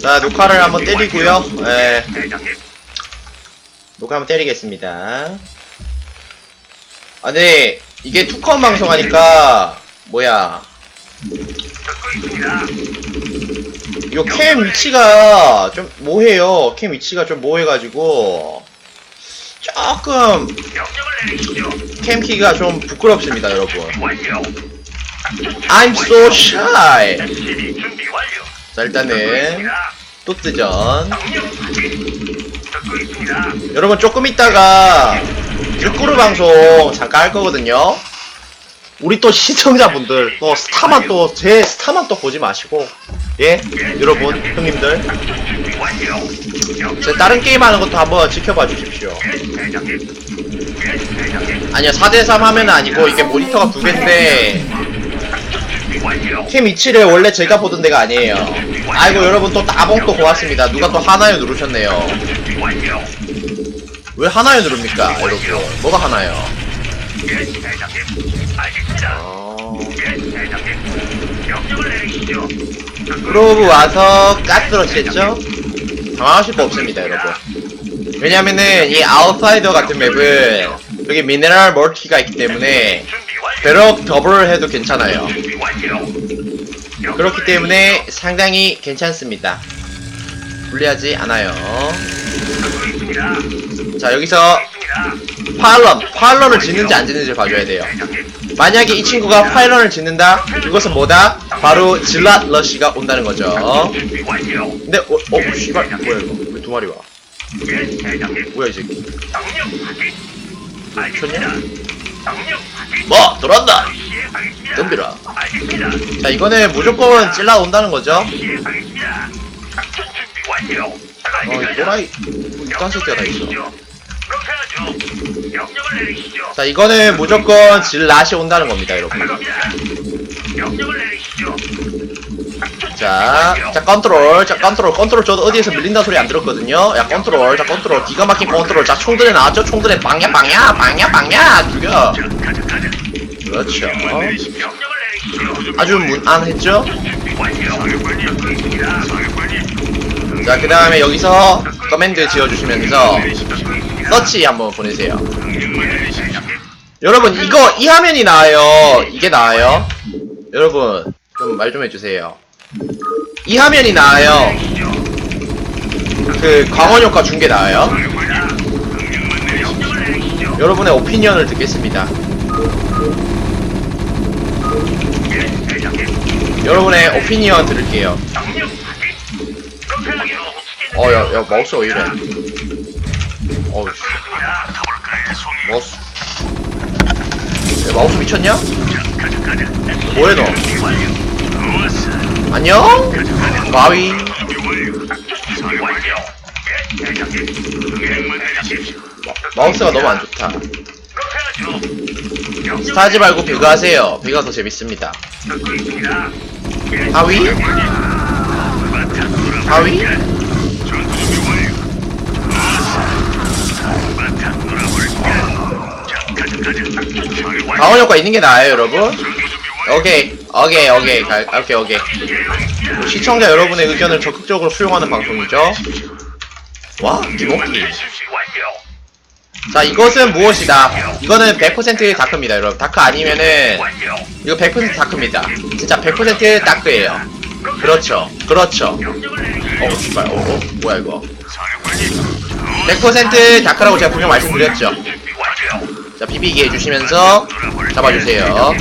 자, 녹화를 한번 때리고요. 예. 녹화 한번 때리겠습니다. 아, 네. 이게 투컴 방송하니까, 뭐야. 이거 캠 위치가 좀 뭐해요. 캠 위치가 좀 뭐해가지고, 조금. 캠 키가 좀 부끄럽습니다, 여러분. I'm so shy. 자, 일단은, 또 뜨전. 명령 확인. 듣고 있습니다. 여러분 조금 있다가 르꾸르 방송 잠깐 할 거거든요. 우리 또 시청자분들 또 스타만 또 제 스타만 또 보지 마시고 예 여러분 형님들. 제 다른 게임 하는 것도 한번 지켜봐 주십시오. 아니요 4대3 하면 아니고 이게 모니터가 두 개인데. 캠 위치를 원래 제가 보던 데가 아니에요. 아이고 여러분 또 따봉 또 고맙습니다. 누가 또 하나요 누르셨네요. 왜 하나요 누릅니까 여러분? 뭐가 하나요? 어... 프로브 와서 가스러시겠죠? 당황하실 거 없습니다, 여러분. 왜냐면은 이 아웃사이더 같은 맵은 여기 미네랄 멀티가 있기 때문에. 배럭 더블을 해도 괜찮아요. 그렇기 때문에 상당히 괜찮습니다. 불리하지 않아요. 자, 여기서. 파일런, 파일런을 짓는지 안 짓는지 봐줘야 돼요. 만약에 이 친구가 파일런을 짓는다? 이것은 뭐다? 바로 질랏 러쉬가 온다는 거죠. 근데, 어, 어, 씨발, 뭐야 이거? 왜 두 마리 와? 뭐야 이 새끼? 확 뭐. 시행하겠습니다. 덤비라. 자 이거는 무조건 찔러 온다는 거죠. 어, 이 또라이 이딴 새끼가 다 있어. 자 이거는 무조건 질라시 온다는 겁니다, 여러분. 자, 자 컨트롤, 자 컨트롤, 컨트롤 저도 어디에서 밀린다 소리 안 들었거든요. 야 컨트롤, 자 컨트롤, 기가 막힌 컨트롤. 자 총들에 나왔죠? 총들에 방야 방야 방야 방야 죽여. 그렇죠. 아주. 사령관님. 자그 다음에 여기서 커맨드 지어주시면서. 서치 한번 보내세요. 여러분 이거 이 화면이 나와요 이게 나와요 여러분 좀 말 좀 해주세요 이 화면이 나와요 그 광원 효과 준게 내리시죠. 여러분의 오피니언을 듣겠습니다. 여러분의 오피니언 들을게요 하죠. 어야 야 마우스 왜 이래 어우? 마우스 야, 마우스 미쳤냐? 뭐해 너. 안녕? 마위. 마우스가 너무 안 좋다 타지 말고 배그 하세요 배가 더 재밌습니다 하위? 하위? 강원 효과 있는 게 나아요 여러분. 오케이 오케이 오케이 가, 오케이 오케이. 시청자 여러분의 의견을 적극적으로 수용하는 방송이죠 와. 완료. 자 이것은 무엇이다 이거는 100% 다크입니다 여러분 다크 아니면은. 이거 100% 다크입니다 진짜 100% 다크예요 그렇죠 그렇죠. 어 씨발 어, 어 뭐야 이거 사령관님. 100% 다크라고 제가 분명 말씀드렸죠. 자 비비기 해주시면서 잡아주세요.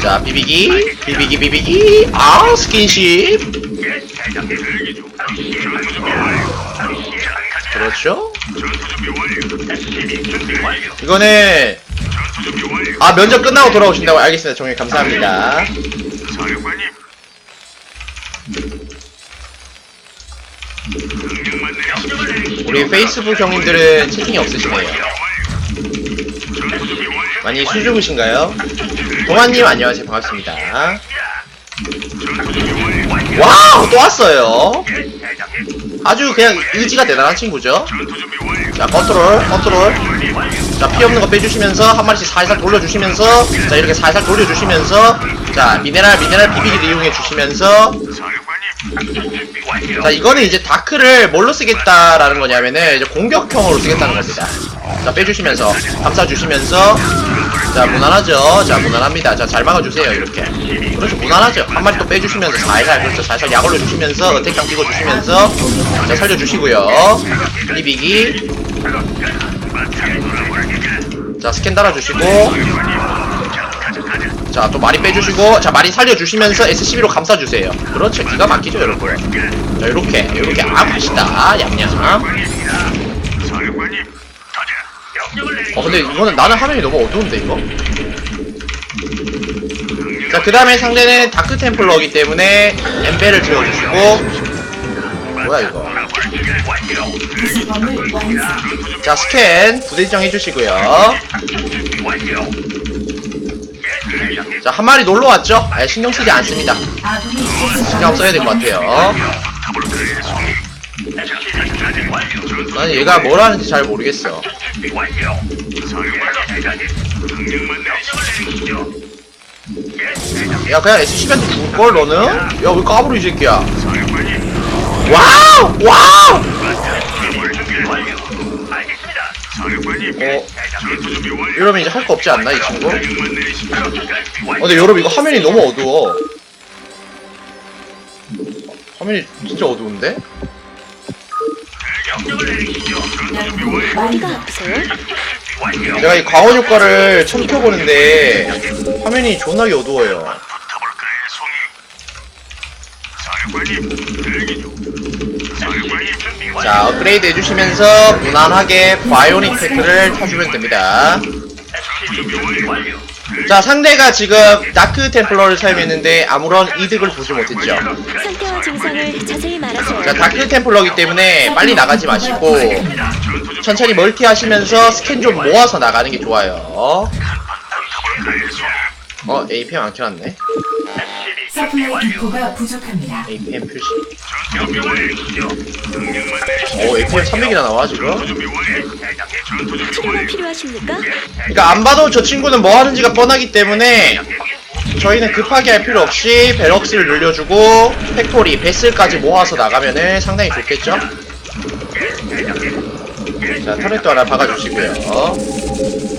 자 비비기 비비기 비비기 아 스킨십 그렇죠. 이거는. 아 면접 끝나고 돌아오신다고 알겠습니다 종님 감사합니다. 우리 페이스북 형님들은 채팅이 없으시네요. 많이 수줍으신가요? 동환님 안녕하세요 반갑습니다. 와우 또 왔어요. 아주 그냥 의지가 대단한 친구죠. 자 컨트롤 컨트롤. 자 피 없는 거 빼주시면서 한 마리씩 살살 돌려주시면서 자 이렇게 살살 돌려주시면서 자 미네랄 미네랄 비비기를 이용해 주시면서. 자 이거는 이제 다크를 뭘로 쓰겠다라는 거냐면은 이제 공격형으로 쓰겠다는 겁니다 자 빼주시면서 감싸주시면서 자 무난하죠. 자 무난합니다. 자 잘 막아주세요 이렇게. 그렇죠 무난하죠. 한 마리 또 빼주시면서 살살 그렇죠. 살살 약 올려주시면서 어택강 찍어주시면서 자 살려주시고요. 비비기. 자 스캔 달아주시고. 자또 마리 빼주시고. 자 마리 살려주시면서 SCB로 감싸주세요. 그렇죠. 기가 막히죠 여러분. 자 요렇게 요렇게. 아 맛있다. 얌얌 사령관님, 가자. 명령을 내리시죠. 어 근데 이거는 나는 화면이 너무 어두운데 이거? 자 그 다음에 상대는 다크 템플러이기 때문에 엠벨을 지어주시고. 뭐야 이거. 자 스캔 부대 지정 해주시고요. 자 한 마리 놀러 왔죠? 아예 신경 쓰지 않습니다. 신경 써야 될 것 같아요. 나는 얘가 뭘 하는지 잘 모르겠어 준비 완료. 사령관님, 대장님. 명령만 내리시죠. 예, 대장님. 야 그냥 SCB한테 줄걸 너는? 야 왜 까불어 이 새끼야 사령관님. 와우 와우 준비 완료. 알겠습니다. 사령관님. 어. 전투 준비 완료. 이러면 이제 할 거 없지 않나 이 친구? 어 명령만 내리시죠. 근데 여러분 이거 화면이 너무 어두워 화면이 진짜 어두운데? 명령을 내리시죠. 전투 준비 완료. 어디가 아프세요? 준비 완료. 제가 이 광원 효과를 처음 켜보는데 화면이 존나게 어두워요 타볼까의 송이. 사령관님, 대기 중. 사령관님 준비 완료. 자 업그레이드 해주시면서 무난하게 바이오닉 테크를 타주면 됩니다 준비 완료. 자 상대가 지금 다크 템플러를 사용했는데 아무런 이득을 보지 못했죠 상태와 증상을 자세히 말하세요. 자 다크 템플러이기 때문에 빨리 나가지 마시고 천천히 멀티 하시면서 스캔 좀 모아서 나가는 게 좋아요. 어 APM 안 켜놨네 서플라이 디포가 부족합니다. APM 표시 준비 완료. 명령만 내리시죠. 오 APM 300이나 나와 지금 준비 완료. 전투 준비 치료가 완료. 필요하십니까? 그러니까 안 봐도 저 친구는 뭐 하는지가 뻔하기 때문에 저희는 급하게 할 필요 없이 베럭스를 늘려주고 팩토리, 베슬까지 모아서 나가면은 상당히 좋겠죠? 자, 터렛도 하나 박아주시고요.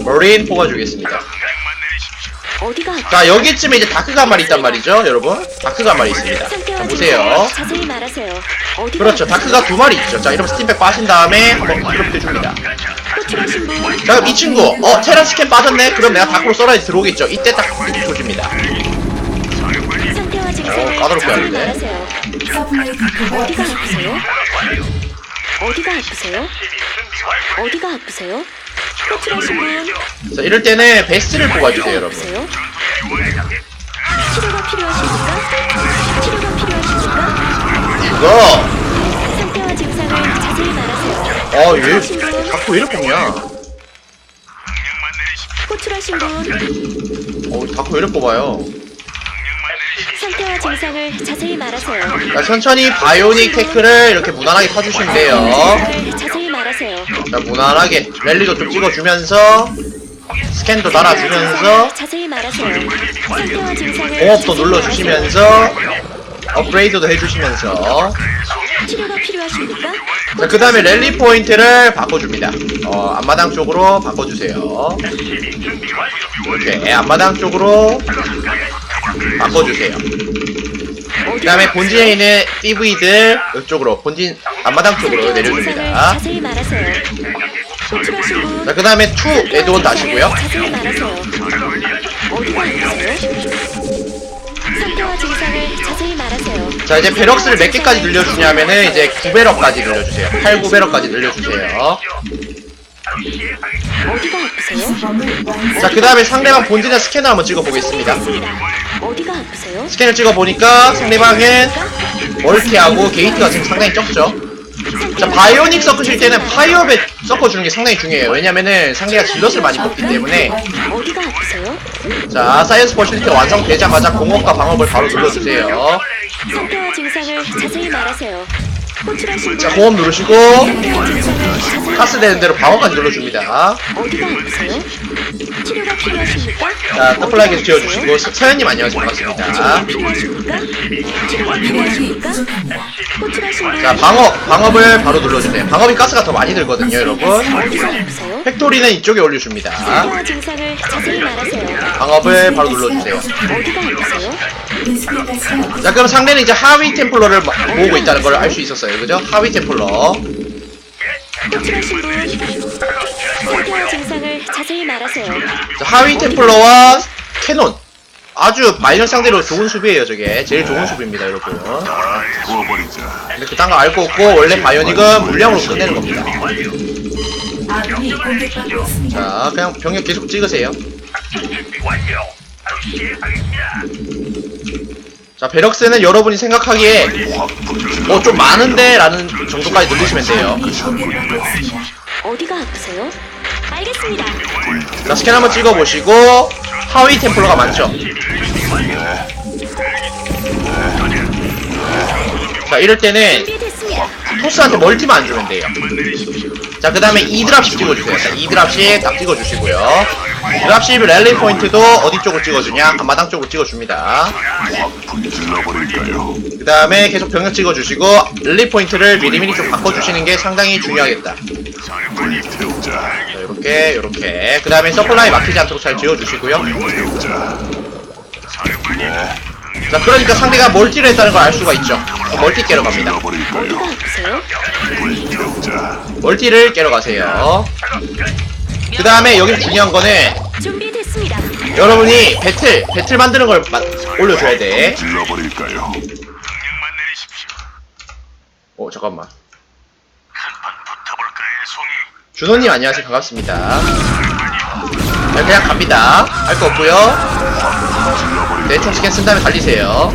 머린 뽑아주겠습니다. 어디가? 자, 여기쯤에 이제 다크가 한 마리 있단 말이죠, 여러분? 다크가 한 마리 있습니다. 자, 보세요. 증상을 자세히 말하세요. 어디가 그렇죠? 다크가 두 마리 있죠. 자, 이러면 스팀백 빠진 다음에 한번 클럽 해줍니다. 호출하신 분 자, 그럼 이 친구, 어, 테란 스캔 빠졌네? 그럼 내가 다크로 썰어야지 들어오겠죠. 이때 딱 이렇게 조줍니다. 상태와 증상을 어, 까다롭게 자세히 하는데. 말하세요. 서플라이 디포가 어디가. 아프세요? 어디가 아프세요? 어디가 아프세요? 자, 이럴 때는 베스트를 뽑아주세요, 여러분. 치료가 필요하십니까? 치료가 필요하십니까? 죽어! 상태와 증상을 자세히 말하세요. 아, 얘, 자꾸 왜 이렇게 뽑냐? 호출하신 분 어, 자꾸 왜 이렇게 뽑아요? 상태와 증상을 자세히 말하세요. 자, 천천히 바이오닉 테크를 이렇게 무난하게 타주시면 돼요. 증상을 자세히 말 하세요. 자, 무난하게 랠리도 좀 찍어주면서 스캔도 달아주면서 자세히 말하세요. 상태와 증상을 공업도 자세히 눌러주시면서 업그레이드도 해주시면서 말하세요. 치료가 필요하십니까? 자, 그 다음에 랠리 포인트를 바꿔줍니다. 어, 앞마당 쪽으로 바꿔주세요. 이렇게 앞마당 쪽으로 바꿔주세요. 그 다음에 본진에 있는 TV들 이쪽으로 본진 앞마당 쪽으로 내려줍니다. 자세히 말하세요. 자, 그 다음에 투 에드온 다시고요. 자세히 말하세요. 어디가 아프세요? 상태와 증상을 자세히 말하세요. 자, 이제 배럭스를 몇 개까지 늘려주냐면은 이제 9배럭까지 늘려주세요. 8, 9배럭까지 늘려주세요. 어디가 아프세요? 자, 그 다음에 상대방 본진의 스캔을 한번 찍어보겠습니다. 어디가 아프세요? 스캔을 찍어보니까 상대방은 멀티하고 게이트가 지금 상당히 적죠. 자, 바이오닉 섞으실 때는 파이어벳 섞어주는 게 상당히 중요해요. 왜냐면은 상대가 질럿을 많이 뽑기 때문에. 어디가 아프세요? 자, 사이언스 퍼실리티 완성되자마자 공업과 방업을 바로 눌러주세요. 상태와 증상을 자세히 말하세요. 호출하신 자분 호흡 누르시고 가스 되는 대로 방어까지 눌러줍니다 어디가 아프세요? 치료가 필요하십니까? 자 더플라이 계속 지어주시고 서- 서현님 안녕하세요 반갑습니다 치료가 필요하십니까? 치료가 미네랄이 필요하십니까? 부족합니다. 호출하신 분 자 방업 방업을 바로 눌러주세요 방업이 가스가 더 많이 들거든요 여러분 어디가 아프세요? 팩토리는 이쪽에 올려줍니다 상태와 증상을 자세히 말하세요. 방업을 바로 눌러주세요 어디가 아프세요? 자 그럼 상대는 이제 하위 템플러를 마- 모으고 있다는 걸 알 수 있었어요 그죠? 하위 템플러. 자, 하위 템플러와 캐논 아주 마이너 상대로 좋은 수비예요 저게 제일 좋은 수비입니다 여러분. 근데 그딴 거알거 없고 원래 바이오닉은 물량으로 끝내는 겁니다. 자 그냥 병력 계속 찍으세요 자 베럭스는 여러분이 생각하기에 확 불질러. 어좀 많은데 라는 정도까지 늘리시면 돼요. 어디가 아프세요? 알겠습니다. 자 스캔 한번 찍어보시고 하위 템플러가 많죠 자 이럴 때는 준비됐습니다. 토스한테 멀티만 안 주면 돼요 자 그 다음에 2드랍씩 찍어주세요 자 2드랍씩 딱 찍어주시고요 드랍십 랠리 포인트도 어디 쪽으로 찍어주냐 앞마당 쪽으로 찍어줍니다 불 질러버릴까요? 그 다음에 계속 병력 찍어주시고 랠리 포인트를 미리미리 좀 바꿔주시는 게 상당히 중요하겠다. 자 요렇게 요렇게 그 다음에 서플라이 막히지 않도록 잘 지어주시고요 태우자. 자 그러니까 상대가 멀티를 했다는 걸 알 수가 있죠 어, 멀티 깨러 갑니다? 어디가 아프세요? 멀티를 깨러 가세요 그 다음에 여기서 중요한 거는 준비됐습니다. 여러분이 배틀 배틀 만드는 걸 마- 올려줘야 돼. 불질러버릴까요? 명령만 내리십시오. 어 잠깐만. 한판 붙어볼까요, 송이? 준호님 안녕하세요. 반갑습니다. 네, 그냥 갑니다. 할 거 없고요. 대충 스캔 쓴 다음에 달리세요.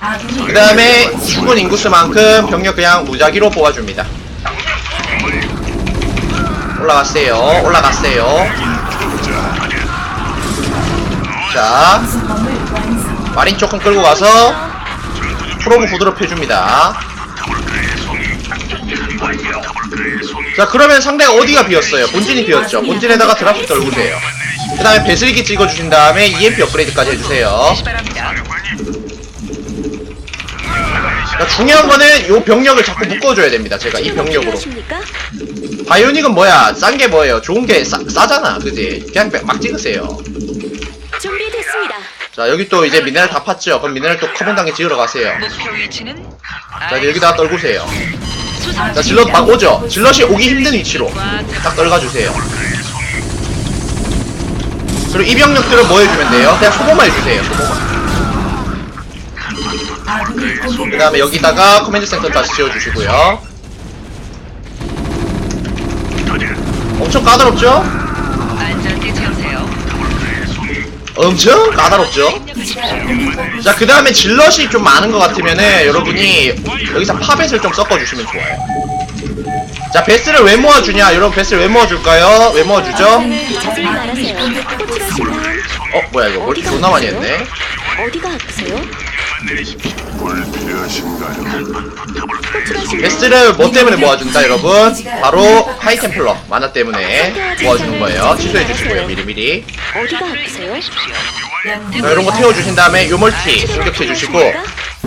아군이 그 다음에 죽은 인구수만큼 병력 그냥 무작위로 뽑아줍니다. 올라갔어요. 올라갔어요 자. 마린 조금 끌고 가서 프로브 구두로 펴줍니다 자 그러면 상대가 어디가 비었어요? 본진이 비었죠 본진에다가 드랍십 떨구세요 그 다음에 배슬기 찍어주신 다음에 EMP 업그레이드까지 해주세요 자, 중요한 거는 요 병력을 자꾸 묶어줘야 됩니다 제가 이 병력으로? 바이오닉은 뭐야 싼 게 뭐예요 좋은 게 싸, 싸잖아 그지 그냥 막 찍으세요. 자 여기 또 이제 미네랄 다 팠죠 그럼 미네랄 또 커먼 단계 지으러 가세요 목표 위치는 자 이제 여기다가 떨구세요 자 질럿 막 오죠 질럿이 오기 힘든 위치로 딱 떨가주세요 그리고 이 병력들을 뭐 해주면 돼요? 그냥 소모만 해주세요 소모만. 그 다음에 여기다가 커맨드 센터 다시 지어주시고요 엄청 까다롭죠? 안전띠 채우세요. 엄청 까다롭죠? 자 그 다음에 질럿이 좀 많은 것 같으면은 여러분이 여기서 파벳을 좀 섞어주시면 좋아요 자 베스를 왜 모아주냐 여러분 베스를 왜 모아줄까요? 왜 모아주죠? 어 뭐야 이거 멀티 존나 많이 했네 어디가 아프세요? 베스를 뭐 때문에 모아준다 여러분? 바로 하이템플러 만화 때문에 모아주는 거예요 취소해 주시고요 미리미리 어디가 아프세요? 자 이런 거 태워주신 다음에 요 멀티 공격해 주시고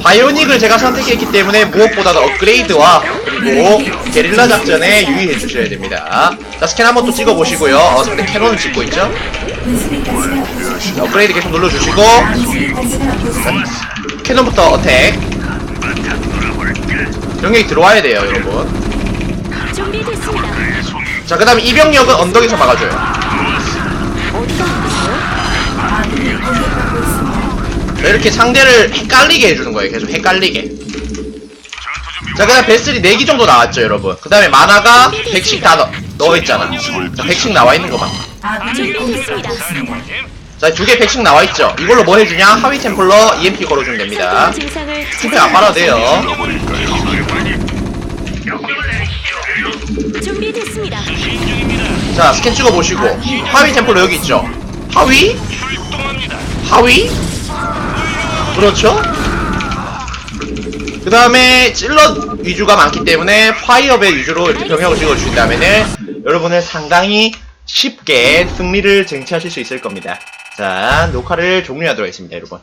바이오닉을 제가 선택했기 때문에 무엇보다도 업그레이드와 그리고 게릴라 작전에 유의해 주셔야 됩니다 자 스캔 한번 또 찍어보시고요 어 상대 캐논을 찍고 있죠? 자, 업그레이드 계속 눌러주시고 캐논부터 어택 병력이 들어와야 돼요 여러분 준비됐습니다. 자 그 다음에 이 병력은 언덕에서 막아줘요 어디가 아프세요? 아군이 공격받고 있습니다. 자, 이렇게 상대를 헷갈리게 해주는 거예요 계속 헷갈리게 자 그 다음 베슬이 4기 정도 나왔죠 여러분 그 다음에 만화가 100씩 다 넣, 넣어있잖아 자 100씩 나와 있는 거만 아군이 공격받고 있습니다. 자 두개 100씩 나와있죠 이걸로 뭐 해주냐 하위 템플러 EMP 걸어주면 됩니다 스펙 안 빨아도 돼요 준비됐습니다. 자 스캔 찍어보시고 하위 템플러 여기 있죠 하위? 하위? 그렇죠? 그 다음에 찔럿 위주가 많기 때문에 파이어벳 위주로 이렇게 병력을 찍어주신다면은 여러분은 상당히 쉽게 승리를 쟁취하실 수 있을 겁니다. 자, 녹화를 종료하도록 하겠습니다, 여러분.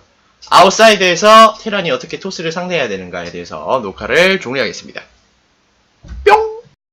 아웃사이드에서 테란이 어떻게 토스를 상대해야 되는가에 대해서 녹화를 종료하겠습니다. 뿅!